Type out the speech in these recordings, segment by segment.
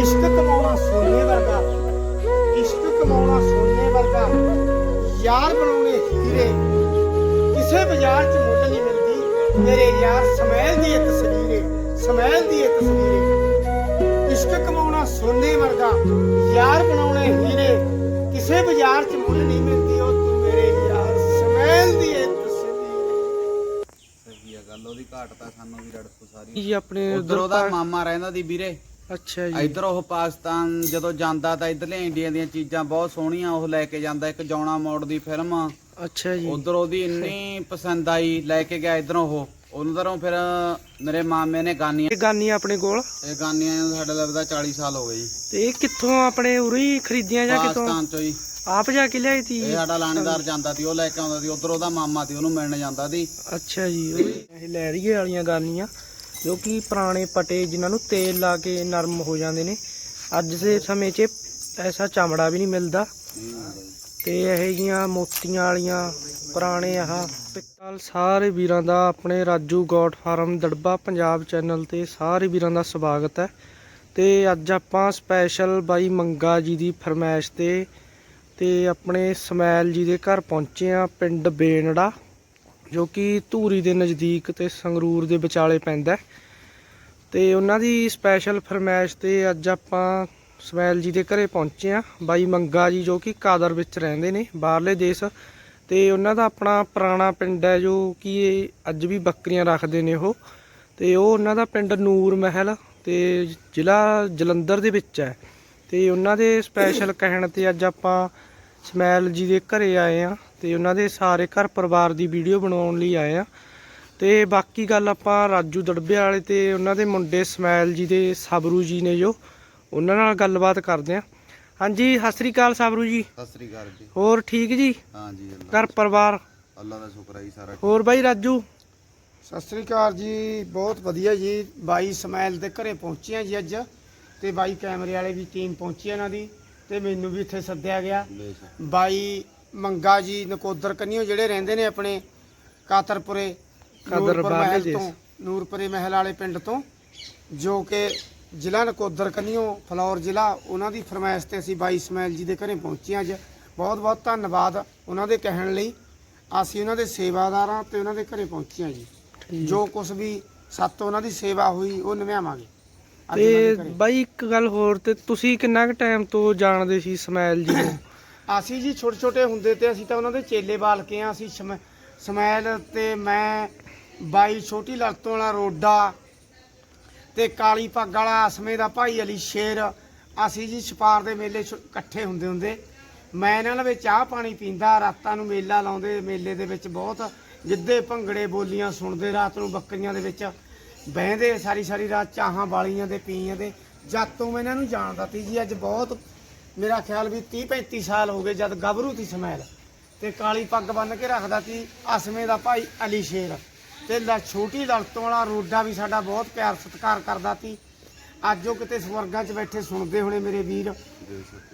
ਇਸ਼ਕ ਕਮਾਉਣਾ ਸੋਨੇ ਵਰਗਾ, ਇਸ਼ਕ ਕਮਾਉਣਾ ਸੋਨੇ ਵਰਗਾ। ਯਾਰ ਬਣਾਉਣੇ ਹੀਰੇ, ਕਿਸੇ ਬਾਜ਼ਾਰ 'ਚ ਮੁੱਲ ਨਹੀਂ ਮਿਲਦੀ। ਮੇਰੇ ਯਾਰ ਸਮੈਲ ਦੀ ਇਹ ਤਸਵੀਰ ਏ, ਸਮੈਲ ਦੀ ਇਹ ਤਸਵੀਰ ਏ। ਇਸ਼ਕ ਕਮਾਉਣਾ ਸੋਨੇ ਵਰਗਾ, ਯਾਰ ਬਣਾਉਣੇ ਹੀਰੇ। ਕਿਸੇ ਬਾਜ਼ਾਰ 'ਚ ਮੁੱਲ ਨਹੀਂ ਮਿਲਦੀ, ਉਹ ਤੂੰ ਮੇਰੇ ਯਾਰ ਸਮੈਲ ਦੀ ਗੱਲ ਉਹਦੀ ਘਾਟ ਤਾਂ ਸਾਨੂੰ ਵੀ ਰੜਕੂ ਸਾਰੀ ਜੀ ਆਪਣੇ ਉਧਰ ਉਹਦਾ ਮਾਮਾ ਰਹਿੰਦਾ ਦੀ ਵੀਰੇ। ਅੱਛਾ ਜੀ। ਇੱਧਰ ਉਹ ਪਾਕਿਸਤਾਨ ਜਦੋਂ ਜਾਂਦਾ ਤਾਂ ਇੱਧਰਲੇ ਇੰਡੀਆ ਦੀਆਂ ਚੀਜ਼ਾਂ ਬਹੁਤ ਸੋਹਣੀਆਂ ਉਹ ਲੈ ਕੇ ਜਾਂਦਾ ਇੱਕ ਜੌਣਾ ਮੋੜ ਦੀ ਫਿਲਮ। ਅੱਛਾ ਜੀ। ਉਧਰ ਉਹਦੀ ਇੰਨੀ ਪਸੰਦ ਆਈ ਲੈ ਕੇ ਗਿਆ ਇਧਰੋਂ ਉਹ। ਉਧਰੋਂ ਫਿਰ ਮੇਰੇ ਮਾਮੇ ਨੇ ਗਾਨੀਆਂ ਇਹ ਗਾਨੀ ਆਪਣੇ ਕੋਲ? ਇਹ ਗਾਨੀਆਂ ਨੂੰ ਸਾਡੇ ਲੱਗਦਾ 40 ਸਾਲ ਹੋ ਗਏ ਜੀ। ਤੇ ਇਹ ਕਿੱਥੋਂ ਆਪਣੇ ਉਰੇ ਹੀ ਖਰੀਦੀਆਂ ਜਾਂ ਕਿਤੋਂ ਪਾਕਿਸਤਾਨ ਚੋਂ ਜੀ। ਆਪ ਜਾ ਕੇ ਲਿਆਈ ਤੀ? ਇਹ ਸਾਡਾ ਲਾਣੇਦਾਰ ਜਾਂਦਾ ਸੀ ਉਹ ਲੈ ਕੇ ਆਉਂਦਾ ਸੀ ਉਧਰ ਉਹਦਾ ਮਾਮਾ ਸੀ ਉਹਨੂੰ ਮਿਲਣ ਜਾਂਦਾ ਸੀ ਅੱਛਾ ਜੀ ਇਹ ਲੈਰੀਏ ਵਾਲੀਆਂ ਗਾਨੀਆਂ ਜੋ ਕਿ ਪੁਰਾਣੇ ਪਟੇ ਜਿਨ੍ਹਾਂ ਨੂੰ ਤੇਲ ਲਾ ਕੇ ਨਰਮ ਹੋ ਜਾਂਦੇ ਨੇ। ਅੱਜ ਦੇ ਸਮੇਂ 'ਚ ਐਸਾ ਚਮੜਾ ਵੀ ਨਹੀਂ ਮਿਲਦਾ। ਤੇ ਇਹ ਜੀਆਂ ਮੋਤੀਆਂ ਵਾਲੀਆਂ ਪੁਰਾਣੇ ਆਹ ਪਿੱਤਲ ਸਾਰੇ ਵੀਰਾਂ ਦਾ ਆਪਣੇ Raju goat farm Darba Punjab channel ਤੇ ਸਾਰੇ ਵੀਰਾਂ ਦਾ ਸਵਾਗਤ ਹੈ। ਤੇ ਅੱਜ ਆਪਾਂ ਸਪੈਸ਼ਲ ਬਾਈ ਮੰਗਾ ਜੀ ਦੀ ਫਰਮਾਇਸ਼ ਤੇ ਤੇ ਆਪਣੇ ਸਮੈਲ ਜੀ ਦੇ ਘਰ ਪਹੁੰਚੇ ਆ ਪਿੰਡ ਬੇਨੜਾ, ਜੋ ਕਿ ਧੂਰੀ ਦੇ ਨਜ਼ਦੀਕ ਤੇ ਸੰਗਰੂਰ ਦੇ ਵਿਚਾਲੇ ਪੈਂਦਾ ਹੈ। ਤੇ ਉਹਨਾਂ ਦੀ ਸਪੈਸ਼ਲ ਫਰਮਾਇਸ਼ ਤੇ ਅੱਜ ਆਪਾਂ ਸਮੈਲ ਜੀ ਦੇ ਘਰੇ ਪਹੁੰਚੇ ਆ ਬਾਈ ਮੰਗਾ ਜੀ, ਜੋ ਕਿ ਕਾਦਰ ਵਿੱਚ ਰਹਿੰਦੇ ਨੇ, ਬਾਹਰਲੇ ਦੇਸ਼। ਤੇ ਉਹਨਾਂ ਦਾ ਆਪਣਾ ਪੁਰਾਣਾ ਪਿੰਡ ਹੈ, ਜੋ ਕਿ ਇਹ ਅੱਜ ਵੀ ਬੱਕਰੀਆਂ ਰੱਖਦੇ ਨੇ ਉਹ। ਤੇ ਉਹ ਉਹਨਾਂ ਦਾ ਪਿੰਡ ਨੂਰ ਮਹਿਲ ਤੇ ਜ਼ਿਲ੍ਹਾ ਜਲੰਧਰ ਦੇ ਵਿੱਚ ਹੈ। ਤੇ ਉਹਨਾਂ ਦੇ ਸਪੈਸ਼ਲ ਕਹਿਣ ਤੇ ਅੱਜ ਆਪਾਂ ਸਮੈਲ ਜੀ ਦੇ ਘਰੇ ਆਏ ਆ ਤੇ ਉਹਨਾਂ ਦੇ ਸਾਰੇ ਘਰ ਪਰਿਵਾਰ ਦੀ ਵੀਡੀਓ ਬਣਾਉਣ ਲਈ ਆਏ ਆ। ਤੇ ਬਾਕੀ ਗੱਲ ਆਪਾਂ ਰਾਜੂ ਦੜਬੇ ਵਾਲੇ ਤੇ ਉਹਨਾਂ ਦੇ ਮੁੰਡੇ ਸਮੈਲ ਜੀ ਦੇ ਸਬਰੂ ਜੀ ਨੇ ਜੋ ਉਹਨਾਂ ਨਾਲ ਗੱਲਬਾਤ ਕਰਦੇ ਆ। ਹਾਂਜੀ ਸਤਿ ਸ੍ਰੀ ਅਕਾਲ ਸਬਰੂ ਜੀ। ਸਤਿ ਸ੍ਰੀ ਅਕਾਲ ਜੀ। ਹੋਰ ਠੀਕ ਜੀ? ਹਾਂ ਜੀ ਅੱਲਾ ਘਰ ਪਰਿਵਾਰ? ਅੱਲਾ ਦਾ ਸ਼ੁਕਰ ਹੈ ਜੀ ਸਾਰਾ। ਹੋਰ ਬਾਈ ਰਾਜੂ? ਸਤਿ ਸ੍ਰੀ ਅਕਾਲ ਜੀ ਬਹੁਤ ਵਧੀਆ ਜੀ। ਬਾਈ ਸਮੈਲ ਦੇ ਘਰੇ ਪਹੁੰਚੇ ਆ ਜੀ ਅੱਜ। ਤੇ ਬਾਈ ਕੈਮਰੇ ਵਾਲੇ ਵੀ ਟੀਮ ਪਹੁੰਚੀ ਆ ਇਹਨਾਂ ਦੀ। ਤੇ ਮੈਨੂੰ ਵੀ ਇੱਥੇ ਸੱਦਿਆ ਗਿਆ। ਬਾਈ ਮੰਗਾ ਜੀ ਨਕੋਦਰ ਕੰਨਿਓ ਜਿਹੜੇ ਰਹਿੰਦੇ ਨੇ ਆਪਣੇ ਕਾਤਰਪੁਰੇ ਬਾਹਰਲੇ ਮਹਿਲ। ਤੋਂ ਨੂਰਪੁਰੇ ਮਹਿਲ ਵਾਲੇ ਪਿੰਡ ਤੋਂ ਜੋ ਕਿ ਜ਼ਿਲ੍ਹਾ ਨਕੋਦਰ ਕੰਨਿਓ ਫਲੌਰ ਜ਼ਿਲ੍ਹਾ ਉਹਨਾਂ ਦੀ ਫਰਮਾਇਸ਼ ਤੇ ਅਸੀਂ ਬਾਈ ਸਮੈਲ ਜੀ ਦੇ ਘਰੇ ਪਹੁੰਚੇ ਅੱਜ। ਬਹੁਤ ਬਹੁਤ ਧੰਨਵਾਦ ਉਹਨਾਂ ਦੇ ਕਹਿਣ ਲਈ। ਅਸੀਂ ਉਹਨਾਂ ਦੇ ਸੇਵਾਦਾਰਾਂ ਤੇ ਉਹਨਾਂ ਦੇ ਘਰੇ ਪਹੁੰਚੇ ਜੀ। ਜੋ ਕੁਝ ਵੀ ਸੱਤ ਉਹਨਾਂ ਦੀ ਸੇਵਾ ਹੋਈ ਉਹ ਨਿਭਾਵਾਂਗੇ। ਤੇ। ਬਾਈ ਇੱਕ ਗੱਲ ਹੋਰ ਤੇ ਤੁਸੀਂ ਕਿੰਨਾ ਕੁ ਟਾਈਮ ਤੋਂ ਜਾਣਦੇ ਸੀ ਸਮੈਲ ਜੀ ਨੂੰ ਅਸੀਂ ਜੀ ਛੋਟੇ ਛੋਟੇ ਹੁੰਦੇ ਤੇ ਅਸੀਂ ਤਾਂ ਉਹਨਾਂ ਦੇ ਚੇਲੇ ਬਾਲ ਕੇ ਆ ਅਸੀਂ ਸਮੈ- ਸਮੈਲ ਤੇ ਮੈਂ ਬਾਈ ਛੋਟੀ ਲੜਤੋਂ ਵਾਲਾ ਰੋਡਾ ਤੇ ਕਾਲੀ ਪੱਗ ਵਾਲਾ ਅਸਮੇ ਦਾ ਭਾਈ ਅਲੀ ਸ਼ੇਰ ਅਸੀਂ ਜੀ ਛਪਾਰ ਦੇ ਮੇਲੇ ਇਕੱਠੇ ਹੁੰਦੇ ਹੁੰਦੇ ਮੈਂ ਇਹਨਾਂ ਨਾਲ ਵਿੱਚ ਚਾਹ ਪਾਣੀ ਪੀਂਦਾ ਰਾਤਾਂ ਨੂੰ ਮੇਲਾ ਲਾਉਂਦੇ ਮੇਲੇ ਦੇ ਵਿੱਚ ਬਹੁਤ ਗਿੱਧੇ ਭੰਗੜੇ ਬੋਲੀਆਂ ਸੁਣਦੇ ਰਾਤ ਨੂੰ ਬੱਕਰੀਆਂ ਦੇ ਵਿੱਚ ਬਹਿੰਦੇ ਸਾਰੀ ਸਾਰੀ ਰਾਤ ਚਾਹਾਂ ਵਾਲੀਆਂ ਦੇ, ਪੀਆਂ ਦੇ। ਜਦ ਤੋਂ ਮੈਂ ਇਹਨਾਂ ਨੂੰ ਜਾਣਦਾ ਤੀ ਜੀ, ਅੱਜ ਬਹੁਤ ਮੇਰਾ ਖਿਆਲ ਵੀ 30 35 ਸਾਲ ਹੋ ਗਏ ਜਦ ਗੱਭਰੂ ਤੀ ਸਮੈਲ। ਤੇ ਕਾਲੀ ਪੱਗ ਬੰਨ ਕੇ ਰੱਖਦਾ ਸੀ ਅਸਮੇ ਦਾ ਭਾਈ ਅਲੀ ਸ਼ੇਰ। ਤੇ ਲ- ਛੋਟੀ ਲੜਤੋਂ ਵਾਲਾ ਰੋਡਾ ਵੀ ਸਾਡਾ ਬਹੁਤ ਪਿਆਰ ਸਤਿਕਾਰ ਕਰਦਾ ਸੀ। ਅੱਜ ਉਹ ਕਿਤੇ ਸਵਰਗਾਂ 'ਚ ਬੈਠੇ ਸੁਣਦੇ ਹੋਣੇ ਮੇਰੇ ਵੀਰ।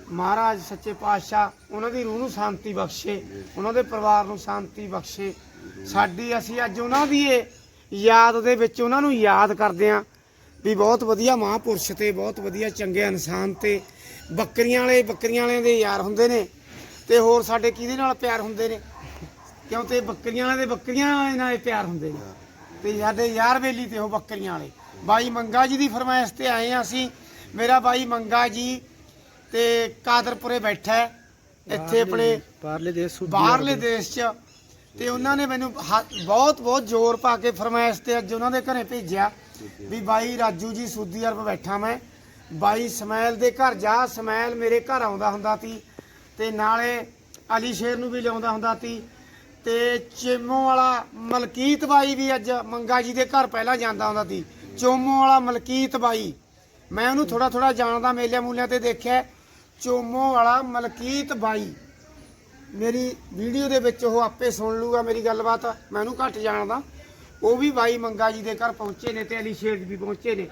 ਮਹਾਰਾਜ ਸੱਚੇ ਪਾਤਸ਼ਾਹ, ਉਹਨਾਂ ਦੀ ਰੂਹ ਨੂੰ ਸ਼ਾਂਤੀ ਬਖਸ਼ੇ, ਉਹਨਾਂ ਦੇ ਪਰਿਵਾਰ ਨੂੰ ਸ਼ਾਂਤੀ ਬਖਸ਼ੇ। ਸਾਡੀ ਅਸੀਂ ਅੱਜ ਉਹਨਾਂ ਦੀ ਇਹ ਯਾਦ ਦੇ ਵਿੱਚ ਉਹਨਾਂ ਨੂੰ ਯਾਦ ਕਰਦੇ ਆਂ ਵੀ ਬਹੁਤ ਵਧੀਆ ਮਹਾਂਪੁਰਸ਼ ਤੇ ਬਹੁਤ ਵਧੀਆ ਚੰਗੇ ਇਨਸਾਨ ਤੇ। ਬੱਕਰੀਆਂ ਵਾਲੇ ਬੱਕਰੀਆਂ ਵਾਲਿਆਂ ਦੇ ਯਾਰ ਹੁੰਦੇ ਨੇ ਤੇ ਹੋਰ ਸਾਡੇ ਕਿਹਦੇ ਨਾਲ ਪਿਆਰ ਹੁੰਦੇ ਨੇ? ਕਿਉਂ ਤੇ ਬੱਕਰੀਆਂ ਵਾਲੇ ਦੇ ਬੱਕਰੀਆਂ ਵਾਲੇ ਨਾਲ ਪਿਆਰ ਹੁੰਦੇ ਨੇ। ਤੇ ਸਾਡੇ ਯਾਰ ਬੇਲੀ ਤੇ ਉਹ ਬੱਕਰੀਆਂ ਵਾਲੇ। ਬਾਈ ਮੰਗਾ ਜੀ ਦੀ ਫਰਮਾਇਸ਼ ਤੇ ਆਏ ਆ ਅਸੀਂ। ਮੇਰਾ ਬਾਈ ਮੰਗਾ ਜੀ ਤੇ ਕਾਦਰਪੁਰੇ ਬੈਠਾ ਇੱਥੇ ਆਪਣੇ ਬਾਹਰਲੇ ਦੇਸ਼। ਬਾਹਰਲੇ ਦੇਸ਼ 'ਚ ਤੇ ਉਹਨਾਂ ਨੇ ਮੈਨੂੰ ਹ- ਬਹੁਤ ਬਹੁਤ ਜ਼ੋਰ ਪਾ ਕੇ ਫਰਮਾਇਸ਼ ਤੇ ਅੱਜ ਉਹਨਾਂ ਦੇ ਘਰੇ ਭੇਜਿਆ ਵੀ ਬਾਈ ਰਾਜੂ ਜੀ ਸੂਦੀ ਅਰਬ ਬੈਠਾ ਮੈਂ। ਬਾਈ ਸਮੈਲ ਦੇ ਘਰ ਜਾ ਸਮੈਲ ਮੇਰੇ ਘਰ ਆਉਂਦਾ ਹੁੰਦਾ ਸੀ ਤੇ ਨਾਲੇ ਅਲੀ ਸ਼ੇਰ ਨੂੰ ਵੀ ਲਿਆਉਂਦਾ ਹੁੰਦਾ ਸੀ। ਤੇ ਚੇਮੋ ਵਾਲਾ ਮਲਕੀਤ ਬਾਈ ਵੀ ਅੱਜ ਮੰਗਾ ਜੀ ਦੇ ਘਰ ਪਹਿਲਾਂ ਜਾਂਦਾ ਹੁੰਦਾ ਸੀ। ਚੋਮੋ ਵਾਲਾ ਮਲਕੀਤ ਬਾਈ। ਮੈਂ ਉਹਨੂੰ ਥੋੜਾ ਥੋੜਾ ਜਾਣਦਾ ਮੇਲੇ ਮੂਲਿਆਂ ਤੇ ਦੇਖਿਆ। ਚੋਮੋ ਵਾਲਾ ਮਲਕੀਤ ਬਾਈ। ਮੇਰੀ ਵੀਡੀਓ ਦੇ ਵਿੱਚ ਉਹ ਆਪੇ ਸੁਣ ਲੂਗਾ ਮੇਰੀ ਗੱਲਬਾਤ, ਮੈਂ ਉਹਨੂੰ ਘੱਟ ਜਾਣਦਾ। ਉਹ ਵੀ ਬਾਈ ਮੰਗਾ ਜੀ ਦੇ ਘਰ ਪਹੁੰਚੇ ਨੇ ਤੇ ਅਲੀ ਸ਼ੇਰ ਵੀ ਪਹੁੰਚੇ ਨੇ।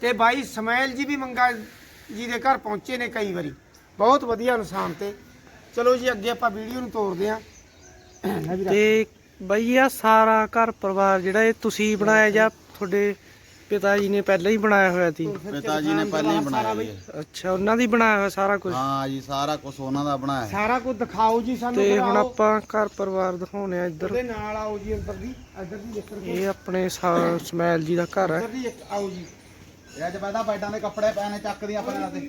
ਤੇ ਬਾਈ ਸਮੈਲ ਜੀ ਵੀ ਮੰਗਾ ਜੀ ਦੇ ਘਰ ਪਹੁੰਚੇ ਨੇ ਕਈ ਵਾਰੀ। ਬਹੁਤ ਵਧੀਆ ਇਨਸਾਨ ਤੇ। ਚਲੋ ਜੀ, ਅੱਗੇ ਆਪਾਂ ਵੀਡੀਓ ਨੂੰ ਤੋਰਦੇ ਆਂ ਲੈ ਵੀ ਤੇ ਬਈ ਆ ਸਾਰਾ ਘਰ ਪਰਿਵਾਰ ਜਿਹੜਾ ਇਹ ਤੁਸੀਂ ਬਣਾਇਆ ਜਾਂ ਤੁਹਾਡੇ ਪਿਤਾ ਜੀ ਨੇ ਪਹਿਲਾਂ ਹੀ ਬਣਾਇਆ ਹੋਇਆ ਸੀ ਪਿਤਾ ਜੀ ਨੇ ਪਹਿਲਾਂ ਹੀ ਬਣਾਇਆ ਜੀ। ਅੱਛਾ ਉਹਨਾਂ ਦੀ ਬਣਾਇਆ ਹੋਇਆ ਸਾਰਾ ਕੁਝ ਹਾਂ ਜੀ ਸਾਰਾ ਕੁਝ ਉਹਨਾਂ ਦਾ ਬਣਾਇਆ ਹੈ। ਸਾਰਾ ਕੁਝ ਦਿਖਾਓ ਜੀ ਸਾਨੂੰ ਤੇ ਹੁਣ। ਆਪਾਂ ਘਰ ਪਰਿਵਾਰ ਦਿਖਾਉਣੇ ਆ ਇੱਧਰ ਉਹਦੇ ਨਾਲ ਆਓ ਜੀ ਅੰਦਰ ਦੀ ਇੱਧਰ ਦੀ ਇੱਧਰ ਦੀ ਇਹ ਆਪਣੇ ਸਮੈਲ ਜੀ ਦਾ ਘਰ ਹੈ ਇੱਧਰ ਦੀ ਇੱਕ ਆਓ ਜੀ ਇਹ ਅੱਜ ਪਹਿਲਾਂ ਬੈਡਾਂ ਦੇ ਕੱਪੜੇ ਪੈਣੇ ਚੱਕਦੀਆਂ ਆਪਣੇ ਨਾਲ ਤੇ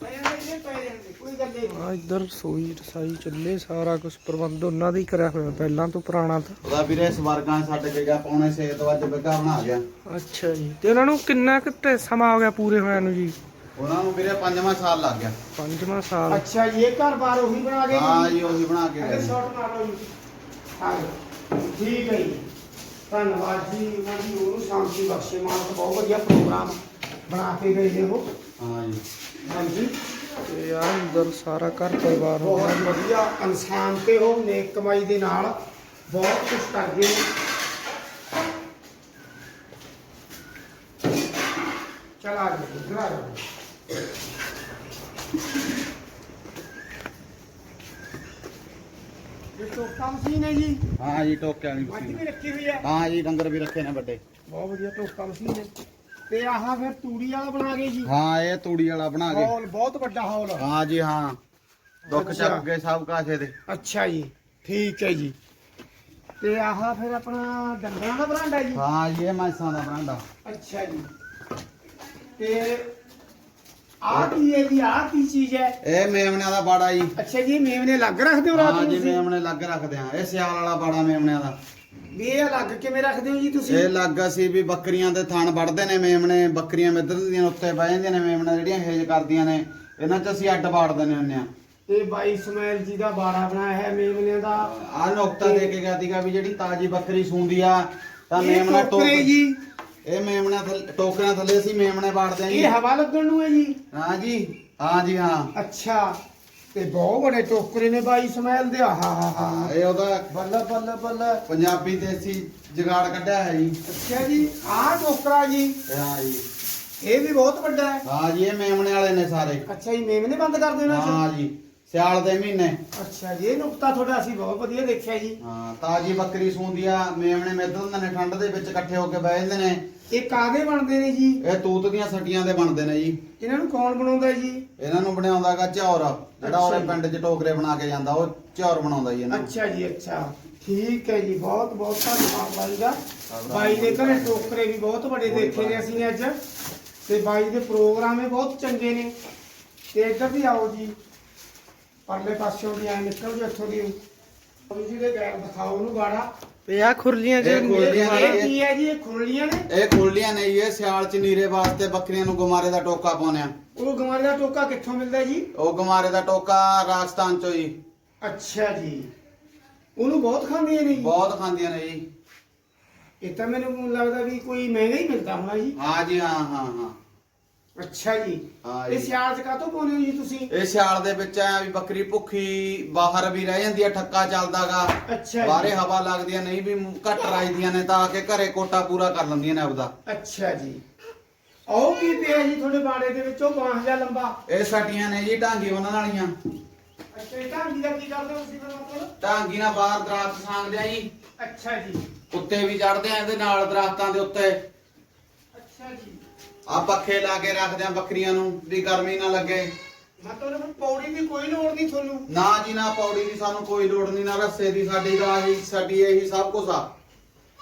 ਆ ਇੱਧਰ ਰਸੋਈ ਰਸਾਈ ਚੱਲੇ ਸਾਰਾ ਕੁਝ ਪ੍ਰਬੰਧ ਉਹਨਾਂ ਦਾ ਹੀ ਕਰਿਆ ਹੋਇਆ ਪਹਿਲਾਂ ਤੋਂ ਪੁਰਾਣਾ ਤਾਂ। ਉਹਦਾ ਵੀਰੇ ਸਵਰਗਾਂ ਛੱਡ ਕੇ ਗਿਆ ਪੌਣੇ 6 ਤੋਂ ਅੱਜ ਬਿੱਗਾ ਬਣਾ ਗਿਆ। ਅੱਛਾ ਜੀ ਤੇ ਉਹਨਾਂ ਨੂੰ ਕਿੰਨਾ ਕੁ ਤੇ ਸਮਾਂ ਹੋ ਗਿਆ ਪੂਰੇ ਹੋਇਆ ਨੂੰ ਜੀ? ਉਹਨਾਂ ਨੂੰ ਵੀਰੇ ਪੰਜਵਾਂ ਸਾਲ ਲੱਗ ਗਿਆ। ਪੰਜਵਾਂ ਸਾਲ। ਅੱਛਾ ਜੀ ਇਹ ਘਰ ਬਾਰ ਉਹੀ ਬਣਾ ਗਏ ਹਾਂ ਜੀ ਉਹੀ ਬਣਾ ਕੇ ਗਏ। ਸ਼ਾਟ ਮਾਰੋ ਜੀ। ਹਾਂ ਜੀ। ਠੀਕ ਹੈ ਜੀ। ਧੰਨਵਾਦ ਜੀ ਉਹਨਾਂ ਦੀ ਉਹਨੂੰ ਸ਼ਾਂਤੀ ਬਖਸ਼ੇ। ਮਾਲਕ ਬਹੁਤ ਵਧੀਆ ਪ੍ਰੋਗਰਾਮ ਬਣਾ ਕੇ ਗਏ ਨੇ ਉਹ। ਹਾਂ ਜੀ ਹਾਂਜੀ। ਤੇ ਆ ਅੰਦਰ ਸਾਰਾ ਘਰ ਪਰਿਵਾਰ ਹੋ ਬਹੁਤ ਵਧੀਆ ਇਨਸਾਨ ਤੇ ਉਹ ਨੇਕ ਕਮਾਈ ਦੇ ਨਾਲ ਬਹੁਤ ਕੁਝ ਕਰ ਗਏ ਨੇ ਚਲਾ ਜੀ ਇੱਧਰ ਆ ਜਾਓ। ਇਹ ਟੋਕਾ ਮਸ਼ੀਨ ਹੈ ਜੀ। ਹਾਂ ਜੀ ਟੋਕਿਆਂ ਵਾਲੀ ਮੱਝ ਮਸ਼ੀਨ ਵੀ ਰੱਖੀ ਹੋਈ ਹੈ ਹਾਂ ਜੀ ਡੰਗਰ ਵੀ ਰੱਖੇ ਨੇ ਵੱਡੇ। ਬਹੁਤ ਵਧੀਆ ਟੋਕਾ ਮਸ਼ੀਨ ਹੈ। ਤੇ ਆਹ ਫਿਰ ਤੂੜੀ ਵਾਲਾ ਬਣਾ ਗਏ ਜੀ। ਹਾਂ ਇਹ ਤੂੜੀ ਵਾਲਾ ਬਣਾ ਕੇ ਹਾਲ ਬਹੁਤ ਵੱਡਾ ਹਾਲ ਹਾਂ ਜੀ ਹਾਂ। ਦੁੱਖ। ਚੱਕ ਕੇ ਸਭ ਕਾਸੇ ਦੇ। ਅੱਛਾ ਜੀ ਠੀਕ ਹੈ ਜੀ। ਤੇ ਆਹ ਫਿਰ ਆਪਣਾ ਡੰਗਰਾਂ ਦਾ ਬਰਾਂਡਾ ਜੀ। ਹਾਂ ਜੀ ਇਹ ਮੈਸਾਂ ਦਾ ਬਰਾਂਡਾ। ਅੱਛਾ ਜੀ। ਤੇ ਆਹ ਕੀ ਹੈ ਜੀ? ਆਹ ਕੀ ਚੀਜ਼ ਹੈ? ਇਹ ਮੇਮਣਿਆਂ ਦਾ ਬਾੜਾ ਜੀ। ਅੱਛਾ ਜੀ ਮੇਵਨੇ ਲੱਗ ਰੱਖਦੇ ਹੋ ਰਾਤ ਹਾਂ ਨੂੰ ਜੀ ਤੁਸੀਂ? ਮੇਮਣੇ ਲੱਗ ਰੱਖਦੇ ਆ। ਇਹ ਸਿਆਲ ਵਾਲਾ ਬਾੜਾ ਮੇਮਣਿਆਂ ਦਾ। ਵੀ ਇਹ ਅਲੱਗ ਕਿਵੇਂ ਰੱਖਦੇ ਹੋ ਜੀ ਤੁਸੀਂ? ਇਹ ਲੱਗ ਅਸੀਂ ਵੀ ਬੱਕਰੀਆਂ ਦੇ ਥਣ ਵੜਦੇ ਨੇ ਮੇਮਣੇ ਬੱਕਰੀਆਂ ਮਿੱਧਰ ਦੀਆਂ ਉੱਤੇ ਬਹਿ ਜਾਂਦੀਆਂ ਨੇ ਮੇਮਣਾ ਜਿਹੜੀਆਂ ਹੇਜ ਕਰਦੀਆਂ ਨੇ ਇਹਨਾਂ 'ਚ ਅਸੀਂ ਅੱਡ ਬਾੜ ਦਿੰਦੇ ਹੁੰਦੇ ਆ ਤੇ ਬਾਈ ਸਮੈਲ ਜੀ ਦਾ ਬਾੜਾ ਬਣਾਇਆ ਹੈ ਮੇਵਨੇ ਦਾ? ਆਹ ਨੁਕਤਾ ਦੇ ਕੇ ਗਿਆ ਸੀਗਾ ਵੀ ਜਿਹੜੀ ਤਾਜੀ ਬੱਕਰੀ ਸੂੰਦੀ ਆ ਤਾਂ ਇਹ ਮੇਮਣਾ ਟੋਕ ਟੋਕਰੇ ਜੀ। ਇਹ ਮੇਮਣਾ ਥੱਲੇ ਟੋਕਰਿਆਂ ਥੱਲੇ ਅਸੀਂ ਮੇਮਣੇ ਬਾੜਦੇ ਆ ਜੀ। ਇਹ ਹਵਾ ਲੱਗਣ ਨੂੰ ਹੈ ਜੀ? ਹਾਂ ਜੀ ਹਾਂ ਜੀ ਹਾਂ। ਅੱਛਾ। ਤੇ ਬਹੁਤ ਬੜੇ ਟੋਕਰੇ ਨੇ ਬਾਈ ਸਮੈਲ ਦੇ ਆਹਾ ਹਾ ਹਾ। ਹਾਂ ਇਹ ਉਹਦਾ ਬੱਲਾ ਬੱਲਾ ਬੱਲਾ। ਪੰਜਾਬੀ ਦੇਸੀ ਜੁਗਾੜ ਕੱਢਿਆ ਹੈ ਜੀ। ਅੱਛਾ ਜੀ ਆਹ ਟੋਕਰਾ ਜੀ। ਹਾਂ ਜੀ। ਇਹ ਵੀ ਬਹੁਤ ਵੱਡਾ ਹੈ। ਹਾਂ ਜੀ ਇਹ ਮੇਮਣੇ ਵਾਲੇ ਨੇ ਸਾਰੇ। ਅੱਛਾ ਜੀ ਮੇਮਨੇ ਬੰਦ ਕਰ ਦੇਣਾ ਹਾਂ ਜੀ ਸਿਆਲ ਦੇ ਮਹੀਨੇ। ਅੱਛਾ ਜੀ ਇਹ ਨੁਕਤਾ ਤੁਹਾਡਾ ਅਸੀਂ ਬਹੁਤ ਵਧੀਆ ਦੇਖਿਆ ਜੀ। ਹਾਂ ਤਾਜੀ ਬੱਕਰੀ ਸੂੰਦੀ ਆ ਮੇਮਣੇ ਹੁੰਦੇ ਨੇ ਠੰਡ ਦੇ ਵਿੱਚ ਇਕੱਠੇ ਹੋ ਕੇ ਬਹਿ ਜਾਂਦੇ ਨੇ। ਇਹ ਕਾਦੇ ਬਣਦੇ ਨੇ ਜੀ? ਇਹ ਤੂਤ ਦੀਆਂ ਸੱਟੀਆਂ ਦੇ ਬਣਦੇ ਨੇ ਜੀ। ਇਹਨਾਂ ਨੂੰ ਕੌਣ ਬਣਾਉਂਦਾ ਜੀ? ਇਹਨਾਂ ਨੂੰ ਬਣਾਉਂਦਾਗਾ ਝੌਰ ਜਿਹੜਾ ਜੀ। ਪਿੰਡ 'ਚ ਟੋਕਰੇ ਬਣਾ ਕੇ ਜਾਂਦਾ ਉਹ ਝੌਰ ਬਣਾਉਂਦਾ ਜੀ ਇਹਨਾਂ। ਨੂੰ ਅੱਛਾ ਜੀ ਅੱਛਾ। ਠੀਕ ਹੈ ਜੀ ਬਹੁਤ ਬਹੁਤ ਧੰਨਵਾਦ ਬਾਈ ਦਾ। ਬਾਈ ਦੇ ਘਰੇ ਟੋਕਰੇ ਵੀ ਬਹੁਤ ਵੱਡੇ ਦੇਖੇ ਨੇ ਅਸੀਂ ਅੱਜ। ਤੇ ਬਾਈ ਦੇ ਪ੍ਰੋਗਰਾਮ ਇਹ ਬਹੁਤ ਚੰਗੇ ਨੇ। ਤੇ ਇੱਧਰ ਵੀ ਆਓ ਜੀ। ਪਰਲੇ ਪਾਸਿਓਂ ਵੀ ਐ ਨਿਕਲ ਜੋ ਇੱਥੋਂ ਦੀ। ਜੀ ਦੇ ਗੈਰ ਦਿਖਾਓ ਉਹਨੂੰ ਬਾੜਾ ਤੇ ਆ ਖੁਰਲੀਆਂ ਇਹ ਚ ਖੁਰਲੀਆਂ ਨੇ। ਇਹ ਕੀ ਹੈ ਜੀ ਇਹ ਖੁਰਲੀਆਂ ਨੇ? ਇਹ ਖੁਰਲੀਆਂ ਨੇ ਜੀ, ਇਹ ਸਿਆਲ 'ਚ ਨੀਰੇ ਵਾਸਤੇ ਬੱਕਰੀਆਂ ਨੂੰ ਗੁਮਾਰੇ ਦਾ ਟੋਕਾ ਪਾਉਂਦੇ ਆ। ਉਹ ਗਮਾਰੇ ਦਾ ਟੋਕਾ ਕਿੱਥੋਂ ਮਿਲਦਾ ਜੀ? ਉਹ ਗੁਮਾਰੇ ਦਾ ਟੋਕਾ ਰਾਜਸਥਾਨ 'ਚੋਂ ਜੀ। ਅੱਛਾ ਜੀ। ਉਹਨੂੰ ਬਹੁਤ ਖਾਂਦੀਆਂ ਨੇ ਜੀ। ਬਹੁਤ ਖਾਂਦੀਆਂ ਨੇ ਜੀ। ਇਹ ਤਾਂ ਮੈਨੂੰ ਲੱਗਦਾ ਵੀ ਕੋਈ ਮਹਿੰਗਾ ਹੀ ਮਿਲਦਾ ਹੋਣਾ ਜੀ। ਹਾਂ ਜੀ ਹਾਂ ਹਾਂ ਹਾਂ। ਅੱਛਾ ਜੀ। ਹਾਂ ਇਹ ਜੀ। ਸਿਆਲ ਚ ਕਾਤੋਂ ਪਾਉਂਦੇ ਹੋ ਜੀ ਤੁਸੀਂ? ਇਹ ਸਿਆਲ ਦੇ ਵਿੱਚ ਆ ਵੀ ਬੱਕਰੀ ਭੁੱਖੀ ਬਾਹਰ ਵੀ ਰਹਿ ਜਾਂਦੀ ਆ ਠੱਕਾ ਚੱਲਦਾਗਾ। ਅੱਛਾ ਬਾਹਰੇ ਜੀ ਹਵਾ ਲੱਗਦੀ ਆ ਨਹੀਂ ਵੀ ਘੱਟ ਰਾਜਦੀਆਂ ਨੇ ਤਾਂ ਆ ਕੇ ਘਰੇ ਕੋਟਾ ਪੂਰਾ ਕਰ ਲੈਂਦੀਆਂ ਨੇ ਆਪਦਾ। ਅੱਛਾ ਜੀ। ਉਹ ਕੀ ਪਿਆ ਜੀ ਤੁਹਾਡੇ ਬਾੜੇ ਦੇ ਵਿੱਚ? ਉਹ ਬਾਂਹ ਜਿਹਾ ਲੰਬਾ। ਇਹ ਸਾਡੀਆਂ ਨੇ ਜੀ ਢਾਂਗੀ ਉਹਨਾਂ ਵਾਲੀਆਂ ਅੱਛਾ ਇਹ ਢਾਂਗੀ ਦਾ ਕੀ ਕਰਦੇ ਹੋ ਤੁਸੀਂ ਫਿਰ ਮਤਲਬ? ਢਾਂਗੀ ਨਾਲ ਬਾਹਰ ਦਰਖਤ ਸਾਂਗਦੇ ਆ ਜੀ। ਅੱਛਾ ਜੀ। ਉੱਤੇ ਵੀ ਚੜਦੇ ਆ ਇਹਦੇ ਨਾਲ ਦਰਖਤਾਂ ਦੇ ਉੱਤੇ। ਅੱਛਾ ਜੀ। ਆ ਪੱਖੇ ਲਾ ਕੇ ਰੱਖਦੇ ਆ ਬੱਕਰੀਆਂ ਨੂੰ ਵੀ ਗਰਮੀ ਨਾ ਲੱਗੇ। ਮਤਲਬ ਹੁਣ ਪੌੜੀ ਦੀ ਕੋਈ ਲੋੜ ਨਹੀਂ ਤੁਹਾਨੂੰ। ਨਾ ਜੀ ਨਾ ਪੌੜੀ ਦੀ ਸਾਨੂੰ ਕੋਈ ਲੋੜ ਨਹੀਂ ਨਾ ਰੱਸੇ ਦੀ ਸਾਡੀ ਦਾ ਹੀ ਸਾਡੀ ਇਹੀ ਸਭ ਕੁਝ ਆ।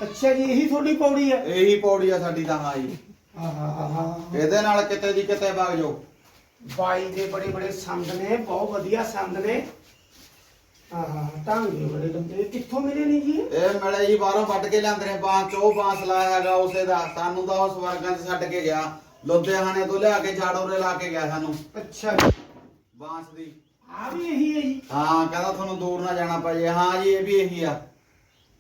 ਅੱਛਾ ਜੀ ਇਹੀ ਤੁਹਾਡੀ ਪੌੜੀ ਹੈ ਇਹੀ ਪੌੜੀ ਆ ਸਾਡੀ ਤਾਂ ਹਾਂ ਜੀ। ਆਹਾਹਾਹਾ ਇਹਦੇ ਨਾਲ ਕਿਤੇ ਦੀ ਕਿਤੇ ਵਗ ਜਾਓ। ਬਾਈ ਦੇ ਬੜੇ ਬੜੇ ਸੰਦ ਨੇ ਬਹੁਤ ਵਧੀਆ ਸੰਦ ਨੇ। ਆਹਾ ਢਾਂਗੀ ਬੜੇ ਲੰਬੇ ਕਿੱਥੋਂ ਮਿਲੇ ਨੇ ਜੀ? ਇਹ? ਮਿਲੇ ਜੀ ਬਾਹਰੋਂ ਵੱਢ ਕੇ ਲਿਆਂਦੇ ਨੇ ਬਾਂਸ ਚੋਂ ਬਾਂਸ ਲਾਇਆ ਹੈਗਾ ਉਸੇ ਦਾ। ਸਾਨੂੰ ਤਾਂ ਉਸ ਵਰਗਾਂ 'ਚ ਛੱਡ ਕੇ ਗਿਆ। ਲੁਧਿਆਣੇ ਤੋਂ ਲਿਆ ਕੇ ਜਾੜੋਰੇ ਲਾ ਕੇ ਗਿਆ ਸਾਨੂੰ। ਅੱਛਾ। ਜੀ ਬਾਂਸ ਦੀ। ਆ ਵੀ ਇਹੀ ਹੈ ਜੀ? ਹਾਂ ਕਹਿੰਦਾ ਤੁਹਾਨੂੰ ਦੂਰ ਨਾ ਜਾਣਾ ਪਏ ਹਾਂ ਜੀ ਇਹ ਵੀ ਇਹੀ ਆ।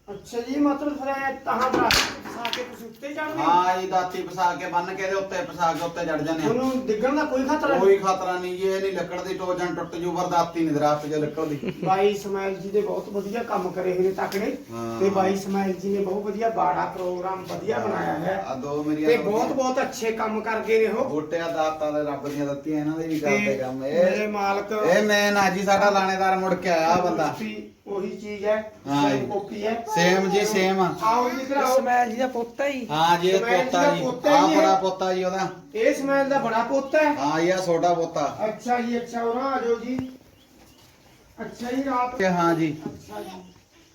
ਅੱਛਾ ਜੀ ਮਤਲਬ ਫਿਰ ਇਹ ਤਹਾਂ ਦਾ ਫਸਾ ਕੇ ਤੁਸੀਂ ਉੱਤੇ ਚੜਦੇ ਹੋ ਹਾਂ ਜੀ ਦਾਤੀ ਪਸਾ ਕੇ ਬੰਨ ਕੇ ਦੇ ਉੱਤੇ ਪਸਾ ਕੇ ਉੱਤੇ ਚੜ ਜਾਂਦੇ ਆ। ਤੁਹਾਨੂੰ ਡਿੱਗਣ ਦਾ ਕੋਈ ਖਤਰਾ ਨਹੀਂ? ਕੋਈ ਖਤਰਾ ਨਹੀਂ ਜੀ ਇਹ ਨਹੀਂ ਲੱਕੜ ਦੀ ਟੋਜਨ ਟੁੱਟ ਜੂ ਪਰ ਦਾਤੀ ਨਹੀਂ ਦਰਖਤ 'ਚ ਨਿਕਲਦੀ ਬਾਈ ਇਸਮਾਇਲ ਜੀ ਦੇ ਬਹੁਤ ਵਧੀਆ ਕੰਮ ਕਰੇ ਹੋਏ ਨੇ। ਤਕੜੇ ਹਾਂ। ਤੇ ਬਾਈ ਇਸਮਾਇਲ ਜੀ ਨੇ ਬਹੁਤ ਵਧੀਆ ਬਾੜਾ ਪ੍ਰੋਗਰਾਮ ਵਧੀਆ ਬਣਾਇਆ ਹੈ। ਆ ਦੋ ਮੇਰੀਆਂ ਤੇ ਬਹੁਤ ਬਹੁਤ ਅੱਛੇ ਕੰਮ ਕਰ ਗਏ ਨੇ ਉਹ। ਬੂਟਿਆਂ ਦਾਤਾਂ ਦੇ ਰੱਬ ਦੀਆਂ ਦਿੱਤੀਆਂ ਇਹਨਾਂ ਦੇ ਵੀ ਕਰਦੇ ਕੰਮ ਮੇਰੇ ਇਹ ਮਾਲਕ ਇਹ ਮੈਂ ਨਾ ਜੀ ਸਾਡਾ ਲਾਣੇਦਾਰ ਮੁੜ ਕੇ ਆਇਆ ਆਹ ਬੰਦਾ। ਉਹੀ ਚੀਜ਼ ਹੈ ਹਾਂ ਸੇਮ ਜੀ। ਕਾਪੀ ਹੈ। ਸੇਮ ਜੀ ਸੇਮ ਆਓ ਜੀ ਆਓ ਸਮੈਲ ਜੀ ਦਾ ਪੁੱਤ ਹੀ ਹਾਂ ਜੀ ਇਹ ਸਮੈਲ ਪੋਤਾ ਦਾ ਜੀ। ਪੋਤਾ ਆ ਹੀ ਹੈ। ਬੜਾ ਪੋਤਾ ਜੀ ਉਹਦਾ। ਇਹ ਸਮੈਲ ਦਾ ਬੜਾ ਪੁੱਤ ਹੈ। ਹਾਂ ਇਹ ਆ ਛੋਟਾ ਪੋਤਾ। ਅੱਛਾ ਜੀ ਅੱਛਾ ਉਹਨਾਂ ਆ ਜਾਓ ਜੀ। ਅੱਛਾ ਜੀ ਰਾਤ ਤੇ ਹਾਂ ਜੀ। ਅੱਛਾ ਜੀ।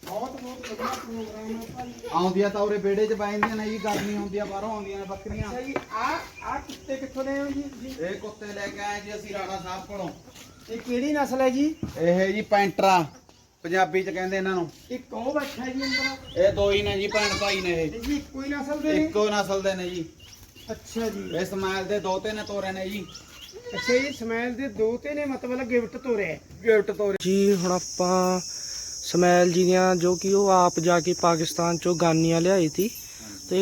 ਬਹੁਤ ਬਹੁਤ ਵਧੀਆ ਪ੍ਰੋਗਰਾਮ ਹੈ ਭਾਈ। ਆਉਂਦੀਆਂ ਤਾਂ ਉਰੇ ਵਿਹੜੇ 'ਚ ਬੈਠਦੀਆਂ ਨੇ ਜੀ ਗਰਮੀ ਹੁੰਦੀ ਆ ਬਾਹਰੋਂ ਆਉਂਦੀਆਂ ਨੇ ਬੱਕਰੀਆਂ। ਅੱਛਾ ਜੀ ਆ ਆ ਕੁੱਤੇ ਕਿੱਥੋਂ ਦੇ ਹੋ ਜੀ? ਜੀ। ਇਹ ਕੁੱਤੇ ਲੈ ਕੇ ਆਏ ਜੀ ਅਸੀਂ ਰਾਣਾ ਸਾਹਿਬ ਕੋਲੋਂ। ਇਹ ਕਿਹੜੀ ਨਸਲ ਹੈ ਜੀ? ਇਹ ਜੀ ਪੈਂਟਰਾ। ਪੰਜਾਬੀ 'ਚ ਕਹਿੰਦੇ ਇਹਨਾਂ ਨੂੰ। ਇੱਕ ਉਹ ਬੈਠਾ ਜੀ ਅੰਦਰ? ਇਹ ਦੋ ਹੀ ਨੇ ਜੀ ਭੈਣ ਭਾਈ ਨੇ। ਇਹ ਜੀ ਇੱਕੋ ਹੀ ਨਸਲ ਦੇ ਨੇ? ਇੱਕੋ ਨਸਲ ਦੇ ਨੇ ਜੀ। ਅੱਛਾ ਜੀ। ਇਹ ਸਮਾਇਲ ਦੇ ਦੋ ਤਿੰਨ ਤੋਰੇ ਨੇ ਜੀ। ਅੱਛਾ ਜੀ ਸਮੈਲ ਦੇ ਦੋ ਤੇ ਨੇ ਮਤਲਬ ਗਿਫਟ ਤੋਰਿਆ ਗਿਫਟ ਤੋਰੇ। ਜੀ ਹੁਣ ਆਪਾਂ ਸਮੈਲ ਜੀ ਦੀਆਂ ਜੋ ਕਿ ਉਹ ਆਪ ਜਾ ਕੇ ਪਾਕਿਸਤਾਨ ਚੋਂ ਗਾਨੀਆਂ ਲਿਆਈ ਸੀ ਤੇ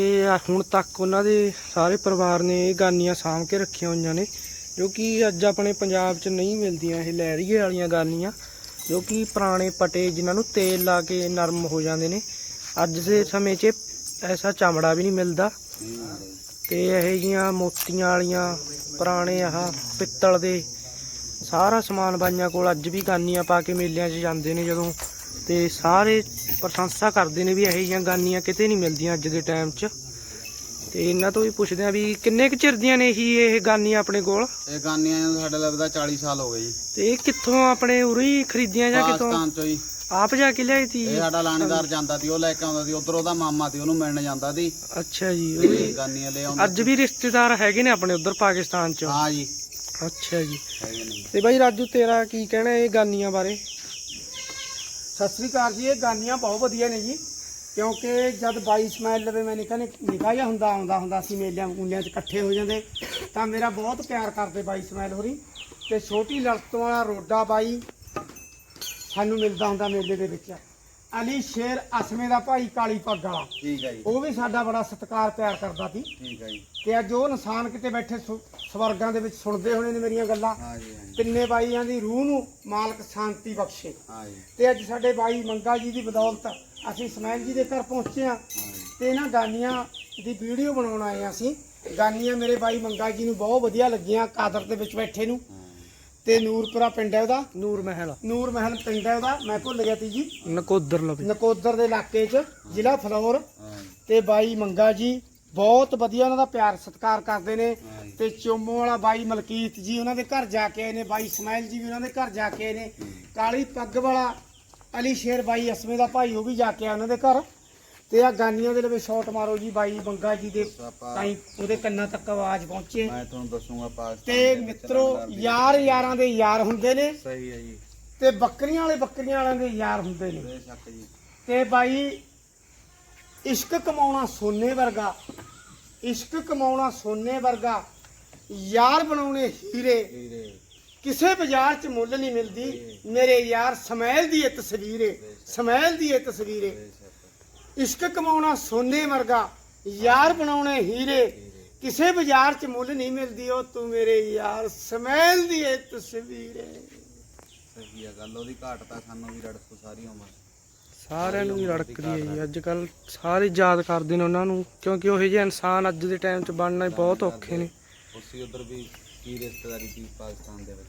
ਹੁਣ ਤੱਕ ਉਹਨਾਂ ਦੇ ਸਾਰੇ ਪਰਿਵਾਰ ਨੇ ਇਹ ਗਾਨੀਆਂ ਸਾਂਭ ਕੇ ਰੱਖੀਆਂ ਹੋਈਆਂ ਨੇ। ਜੋ ਕਿ ਅੱਜ ਆਪਣੇ ਪੰਜਾਬ 'ਚ ਨਹੀਂ ਮਿਲਦੀਆਂ ਇਹ ਲਹਿਰੀਏ ਵਾਲੀਆਂ ਗਾਨੀਆਂ। ਜੋ ਕਿ ਪੁਰਾਣੇ ਪਟੇ ਜਿਨ੍ਹਾਂ ਨੂੰ ਤੇਲ ਲਾ ਕੇ ਨਰਮ ਹੋ ਜਾਂਦੇ ਨੇ। ਅੱਜ ਦੇ ਸਮੇਂ 'ਚ ਐਸਾ ਚਮੜਾ ਵੀ ਨਹੀਂ ਮਿਲਦਾ। ਤੇ ਇਹ ਜੀਆਂ ਮੋਤੀਆਂ ਵਾਲੀਆਂ ਪੁਰਾਣੇ ਆਹ ਪਿੱਤਲ ਦੇ ਸਾਰਾ ਸਮਾਨ ਬਾਈਆਂ ਕੋਲ ਅੱਜ ਵੀ ਗਾਨੀਆਂ ਪਾ ਕੇ ਮੇਲਿਆਂ 'ਚ ਜਾਂਦੇ ਨੇ ਜਦੋਂ। ਤੇ ਸਾਰੇ ਪ੍ਰਸ਼ੰਸਾ ਕਰਦੇ ਨੇ ਵੀ ਇਹੋ ਜਿਹੀਆਂ ਗਾਨੀਆਂ ਕਿਤੇ ਨਹੀਂ ਮਿਲਦੀਆਂ ਅੱਜ ਦੇ ਟਾਈਮ 'ਚ। ਤੇ ਇਹਨਾਂ ਤੋਂ ਵੀ ਪੁੱਛਦੇ ਆ ਵੀ ਕਿੰਨੇ ਕੁ ਚਿਰ ਦੀਆਂ ਨੇ ਹੀ ਇਹ ਗਾਨੀਆਂ ਆਪਣੇ ਕੋਲ? ਇਹ ਗਾਨੀਆਂ ਨੂੰ ਸਾਡੇ ਲੱਭਦਾ 40 ਸਾਲ ਹੋ ਗਏ ਜੀ। ਤੇ ਇਹ ਕਿੱਥੋਂ ਆਪਣੇ ਉਰੇ ਹੀ ਖਰੀਦੀਆਂ ਜਾਂ ਕਿਤੋਂ ਪਾਕਿਸਤਾਨ ਚੋਂ ਜੀ ਆਪ ਜਾ ਕੇ ਲਿਆਈ ਤੀ? ਇਹ ਸਾਡਾ ਲਾਣੇਦਾਰ ਜਾਂਦਾ ਸੀ ਉਹ ਲੈ ਕੇ ਆਉਂਦਾ ਸੀ ਉਧਰ ਉਹਦਾ ਮਾਮਾ ਸੀ ਉਹਨੂੰ ਮਿਲਣ ਜਾਂਦਾ ਸੀ ਅੱਛਾ ਜੀ ਉਹ ਵੀ- ਗਾਨੀਆਂ ਲੈ ਆਉਂਦਾ ਅੱਜ ਵੀ ਰਿਸ਼ਤੇਦਾਰ ਹੈਗੇ ਨੇ ਆਪਣੇ ਉਧਰ ਪਾਕਿਸਤਾਨ 'ਚ? ਹਾਂ ਜੀ। ਅੱਛਾ ਜੀ। ਹੈਗੇ ਨੇ। ਤੇ ਬਾਈ ਰਾਜੂ ਤੇਰਾ ਕੀ ਕਹਿਣਾ ਇਹ ਗਾਨੀਆਂ ਬਾਰੇ? ਸਤਿ ਸ੍ਰੀ ਅਕਾਲ ਜੀ ਇਹ ਗਾਨੀਆਂ ਬਹੁਤ ਵਧੀਆ ਨੇ ਜੀ। ਕਿਉਂਕਿ ਜਦ 22 ਸਮੈਲ ਲਵੇ ਮੈਂ ਨਿਕਾ ਨਿਕਾ ਜਿਹਾ ਹੁੰਦਾ ਆਉਂਦਾ ਹੁੰਦਾ ਸੀ ਮੇਲਿਆਂ ਮੂਲਿਆਂ 'ਚ ਇਕੱਠੇ ਹੋ ਜਾਂਦੇ ਤਾਂ ਮੇਰਾ ਬਹੁਤ ਪਿਆਰ ਕਰਦੇ 22 ਸਮੈਲ ਹੋਰੀ। ਤੇ ਛੋਟੀ ਲੜਤੋਂ ਵਾਲਾ ਰੋਡਾ ਬਾਈ ਸਾਨੂੰ ਮਿਲਦਾ ਹੁੰਦਾ ਮੇਲੇ ਦੇ ਵਿੱਚ। ਅਲੀ ਸ਼ੇਰ ਅਸਮੇ ਦਾ ਭਾਈ ਕਾਲੀ ਪੱਗ ਵਾਲਾ। ਠੀਕ ਹੈ ਜੀ। ਉਹ ਵੀ ਸਾਡਾ ਬੜਾ ਸਤਿਕਾਰ ਪਿਆਰ ਕਰਦਾ ਸੀ। ਠੀਕ ਹੈ ਜੀ। ਤੇ ਅੱਜ ਉਹ ਇਨਸਾਨ ਕਿਤੇ ਬੈਠੇ ਸੁ- ਸਵਰਗਾਂ ਦੇ ਵਿੱਚ ਸੁਣਦੇ ਹੋਣੇ ਨੇ ਮੇਰੀਆਂ ਗੱਲਾਂ। ਹਾਂ ਜੀ ਹਾਂ ਜੀ। ਤਿੰਨੇ ਬਾਈਆਂ ਦੀ ਰੂਹ ਨੂੰ ਮਾਲਕ ਸ਼ਾਂਤੀ ਬਖਸ਼ੇ। ਹਾਂ ਜੀ। ਤੇ ਅੱਜ ਸਾਡੇ ਬਾਈ ਮੰਗਾ ਜੀ ਦੀ ਬਦੌਲਤ ਅਸੀਂ ਸਮੈਲ ਜੀ ਦੇ ਘਰ ਪਹੁੰਚੇ ਆ ਤੇ ਇਹਨਾਂ ਗਾਨੀਆਂ ਦੀ ਵੀਡੀਓ ਬਣਾਉਣ ਆਏ ਹਾਂ ਅਸੀਂ। ਗਾਨੀਆਂ ਮੇਰੇ ਬਾਈ ਮੰਗਾ ਜੀ ਨੂੰ ਬਹੁਤ ਵਧੀਆ ਲੱਗੀਆਂ ਕਾਦਰ ਦੇ ਵਿੱਚ ਬੈਠੇ ਨੂੰ। ਤੇ ਨੂਰਪੁਰਾ ਪਿੰਡ ਹੈ ਉਹਦਾ। ਨੂਰ ਮਹਿਲ। ਨੂਰ ਮਹਿਲ ਪਿੰਡ ਹੈ ਉਹਦਾ ਮੈਂ ਭੁੱਲ ਗਿਆ ਤੀ ਜੀ। ਨਕੋਦਰ ਲਵੇ ਨਕੋਦਰ ਦੇ ਇਲਾਕੇ 'ਚ ਜ਼ਿਲ੍ਹਾ ਫਲੌਰ। ਤੇ ਬਾਈ ਮੰਗਾ ਜੀ ਬਹੁਤ ਵਧੀਆ ਉਹਨਾਂ ਦਾ ਪਿਆਰ ਸਤਿਕਾਰ ਕਰਦੇ ਨੇ। ਤੇ ਚੋਮੋ ਵਾਲਾ ਬਾਈ ਮਲਕੀਤ ਜੀ ਉਹਨਾਂ ਦੇ ਘਰ ਜਾ ਕੇ ਆਏ ਨੇ। ਬਾਈ ਸਮਾਇਲ ਜੀ ਵੀ ਉਹਨਾਂ ਦੇ ਘਰ ਜਾ ਕੇ ਆਏ ਨੇ। ਕਾਲੀ ਪੱਗ ਵਾਲਾ ਅਲੀ ਸ਼ੇਰ ਬਾਈ ਅਸਮੇ ਦਾ ਭਾਈ ਉਹ ਵੀ ਜਾ ਕੇ ਉਹਨਾਂ ਦੇ ਘਰ। ਤੇ ਆ ਗਾਨੀਆਂ ਦੇ ਲਵੇ ਸ਼ਾਟ ਮਾਰੋ ਜੀ ਬਾਈ ਬੰਗਾ ਜੀ ਦੇ। ਤਾਈ ਉਹਦੇ ਕੰਨਾਂ ਤੱਕ ਆਵਾਜ਼ ਪਹੁੰਚੇ। ਮੈਂ ਤੁਹਾਨੂੰ ਦੱਸੂਗਾ ਪਾਕਿਸਤਾਨ ਤੇ ਮਿੱਤਰੋ ਯਾਰ ਯਾਰਾਂ ਦੇ ਯਾਰ ਹੁੰਦੇ ਨੇ। ਸਹੀ ਹੈ ਜੀ। ਤੇ ਬੱਕਰੀਆਂ ਵਾਲੇ ਬੱਕਰੀਆਂ ਵਾਲਿਆਂ ਦੇ ਯਾਰ ਹੁੰਦੇ ਨੇ। ਬੇਸ਼ੱਕ ਜੀ। ਤੇ ਬਾਈ ਇਸ਼ਕ ਕਮਾਉਣਾ ਸੋਨੇ ਵਰਗਾ ਇਸ਼ਕ ਕਮਾਉਣਾ ਸੋਨੇ ਵਰਗਾ ਯਾਰ ਬਣਾਉਣੇ ਹੀਰੇ। ਹੀਰੇ। ਕਿਸੇ ਬਾਜ਼ਾਰ 'ਚ ਮੁੱਲ ਨਹੀਂ ਮਿਲਦੀ। ਮੇਰੇ ਯਾਰ ਸਮੈਲ ਦੀ ਇਹ ਤਸਵੀਰ ਏ। ਸਮੈਲ ਦੀ ਇਹ ਤਸਵੀਰ ਇਸ਼ਕ ਕਮਾਉਣਾ ਸੋਨੇ ਵਰਗਾ ਯਾਰ ਬਣਾਉਣੇ ਹੀਰੇ। ਕਿਸੇ ਬਾਜ਼ਾਰ 'ਚ ਮੁੱਲ ਨਹੀਂ ਮਿਲਦੀ ਉਹ ਤੂੰ ਮੇਰੇ ਯਾਰ ਸਮੈਲ ਦੀ ਇਹ ਤਸਵੀਰ ਏ। ਸਹੀ ਹੈ ਗੱਲ ਉਹਦੀ ਘਾਟ ਤਾਂ ਸਾਨੂੰ ਵੀ ਰੜਕੂ ਸਾਰੀ ਉਮਰ। ਸਾਰਿਆਂ ਨੂੰ ਹੀ ਰੜਕਦੀ ਹੈ ਜੀ। ਅੱਜ ਕੱਲ ਸਾਰੇ ਯਾਦ ਕਰਦੇ ਨੇ ਉਹਨਾਂ ਨੂੰ ਕਿਉਂਕਿ ਉਹੋ ਜਿਹੇ ਇਨਸਾਨ ਅੱਜ ਦੇ ਟਾਈਮ 'ਚ ਬਣਨਾ ਹੀ ਬਹੁਤ ਔਖੇ ਨੇ। ਉਸੇ ਉਧਰ ਵੀ ਕੀ ਰਿਸ਼ਤੇਦਾਰੀ ਸੀ ਪਾਕਿਸਤਾਨ ਦੇ ਵਿੱਚ?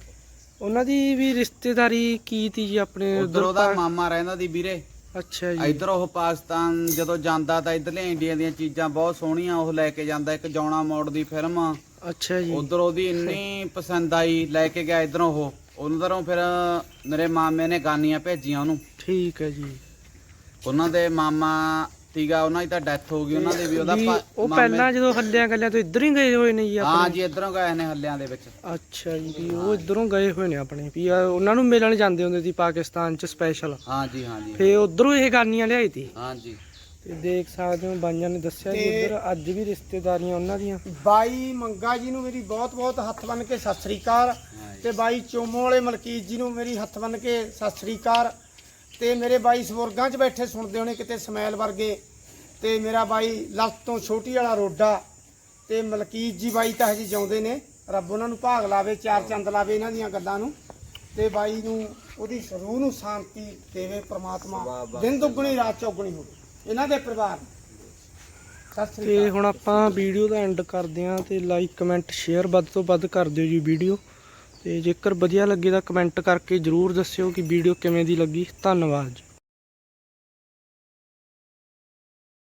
ਉਹਨਾਂ ਦੀ ਵੀ ਰਿਸ਼ਤੇਦਾਰੀ ਕੀ ਤੀ ਜੀ ਆਪਣੇ ਉਧਰ ਉਹਦਾ ਮਾਮਾ ਰਹਿੰਦਾ ਦੀ ਵੀਰੇ। ਅੱਛਾ ਜੀ। ਇੱਧਰ ਉਹ ਪਾਕਿਸਤਾਨ ਜਦੋਂ ਜਾਂਦਾ ਤਾਂ ਇੱਧਰਲੇ ਇੰਡੀਆ ਦੀਆਂ ਚੀਜ਼ਾਂ ਬਹੁਤ ਸੋਹਣੀਆਂ ਉਹ ਲੈ ਕੇ ਜਾਂਦਾ ਇੱਕ ਜੌਣਾ ਮੋੜ ਦੀ ਫਿਲਮ। ਅੱਛਾ ਜੀ। ਉਧਰ ਉਹਦੀ ਇੰਨੀ ਪਸੰਦ ਆਈ ਲੈ ਕੇ ਗਿਆ ਇਧਰੋਂ ਉਹ। ਉਧਰੋਂ ਫਿਰ ਮੇਰੇ ਮਾਮੇ ਨੇ ਗਾਨੀਆਂ ਭੇਜੀਆਂ ਉਹਨੂੰ। ਠੀਕ ਹੈ ਜੀ। ਉਹਨਾਂ ਦੇ ਮਾਮਾ ਤੀਗਾ ਉਹਨਾਂ ਦੀ ਤਾਂ ਡੈਥ ਹੋ ਗਈ ਉਹਨਾਂ ਦੇ ਵੀ ਉਹਦਾ ਵੀ ਭਾ- ਉਹ ਮਾਮੇ- ਪਹਿਲਾਂ ਜਦੋਂ ਹੱਲਿਆਂ ਗੱਲਿਆਂ ਤੋਂ ਇੱਧਰ ਹੀ ਗਏ ਹੋਏ ਨੇ ਜੀ ਹਾਂ ਆਪਣੇ ਜੀ ਇਧਰੋਂ ਗਏ ਨੇ ਹੱਲਿਆਂ ਦੇ ਵਿੱਚ। ਅੱਛਾ ਜੀ ਵੀ ਉਹ ਇੱਧਰੋਂ ਗਏ ਹੋਏ ਨੇ ਆਪਣੇ? ਵੀ ਆ ਉਹਨਾਂ ਨੂੰ ਮਿਲਣ ਜਾਂਦੇ ਹੁੰਦੇ ਸੀ ਪਾਕਿਸਤਾਨ 'ਚ ਸਪੈਸ਼ਲ ਹਾਂ ਜੀ ਹਾਂ ਜੀ ਫੇ ਉਧਰੋਂ ਇਹ ਗਾਨੀਆਂ ਲਿਆਈ ਤੀ? ਹਾਂ ਜੀ। ਤੇ ਦੇਖ ਸਕਦੇ ਹੋ ਬਾਈਆਂ ਨੇ ਦੱਸਿਆ ਜੀ ਤੇ- ਉੱਧਰ ਅੱਜ ਵੀ ਰਿਸ਼ਤੇਦਾਰੀਆਂ ਉਹਨਾਂ ਦੀਆਂ। ਬਾਈ ਮੰਗਾ ਜੀ ਨੂੰ ਮੇਰੀ ਬਹੁਤ ਬਹੁਤ ਹੱਥ ਬੰਨ ਕੇ ਸਤਿ ਸ੍ਰੀ ਅਕਾਲ। ਤੇ ਬਾਈ ਚੋਮੋ ਵਾਲੇ ਮਲਕੀਤ ਜੀ ਨੂੰ ਮੇਰੀ ਹੱਥ ਬੰਨ ਕੇ ਸਤਿ ਸ੍ਰੀ ਅਕਾਲ। ਤੇ ਮੇਰੇ ਬਾਈ ਸਵਰਗਾਂ 'ਚ ਬੈਠੇ ਸੁਣਦੇ ਹੋਣੇ ਕਿਤੇ ਸਮੈਲ ਵਰਗੇ। ਤੇ ਮੇਰਾ ਬਾਈ ਲੱਤ ਤੋਂ ਛੋਟੀ ਵਾਲਾ ਰੋਡਾ। ਤੇ ਮਲਕੀਤ ਜੀ ਬਾਈ ਤਾਂ ਹਜੇ ਜਿਉਂਦੇ ਨੇ। ਰੱਬ ਉਹਨਾਂ ਨੂੰ ਭਾਗ ਲਾਵੇ ਚਾਰ ਚੰਦ ਲਾਵੇ ਇਹਨਾਂ ਦੀਆਂ ਗੱਲਾਂ ਨੂੰ। ਤੇ ਬਾਈ ਨੂੰ ਉਹਦੀ ਰੂਹ ਨੂੰ ਸ਼ਾਂਤੀ ਦੇਵੇ ਪ੍ਰਮਾਤਮਾ। ਦਿਨ ਦੁੱਗਣੀ ਰਾਤ ਚੌਗਣੀ ਹੋਵੇ। ਇਹਨਾਂ ਦੇ ਪਰਿਵਾਰ ਨੂੰ। ਸਤਿ ਸ੍ਰੀ ਤੇ ਅਕਾਲ। ਹੁਣ ਆਪਾਂ ਵੀਡੀਓ ਦਾ ਐਂਡ ਕਰਦੇ ਹਾਂ ਤੇ ਲਾਈਕ ਕਮੈਂਟ ਸ਼ੇਅਰ ਵੱਧ ਤੋਂ ਵੱਧ ਕਰ ਦਿਓ ਜੀ ਵੀਡੀਓ। ਤੇ ਜੇਕਰ ਵਧੀਆ ਲੱਗੇ ਤਾਂ ਕਮੈਂਟ ਕਰਕੇ ਜਰੂਰ ਦੱਸਿਓ ਕਿ ਵੀਡੀਓ ਕਿਵੇਂ ਦੀ ਲੱਗੀ। ਧੰਨਵਾਦ ਜੀ।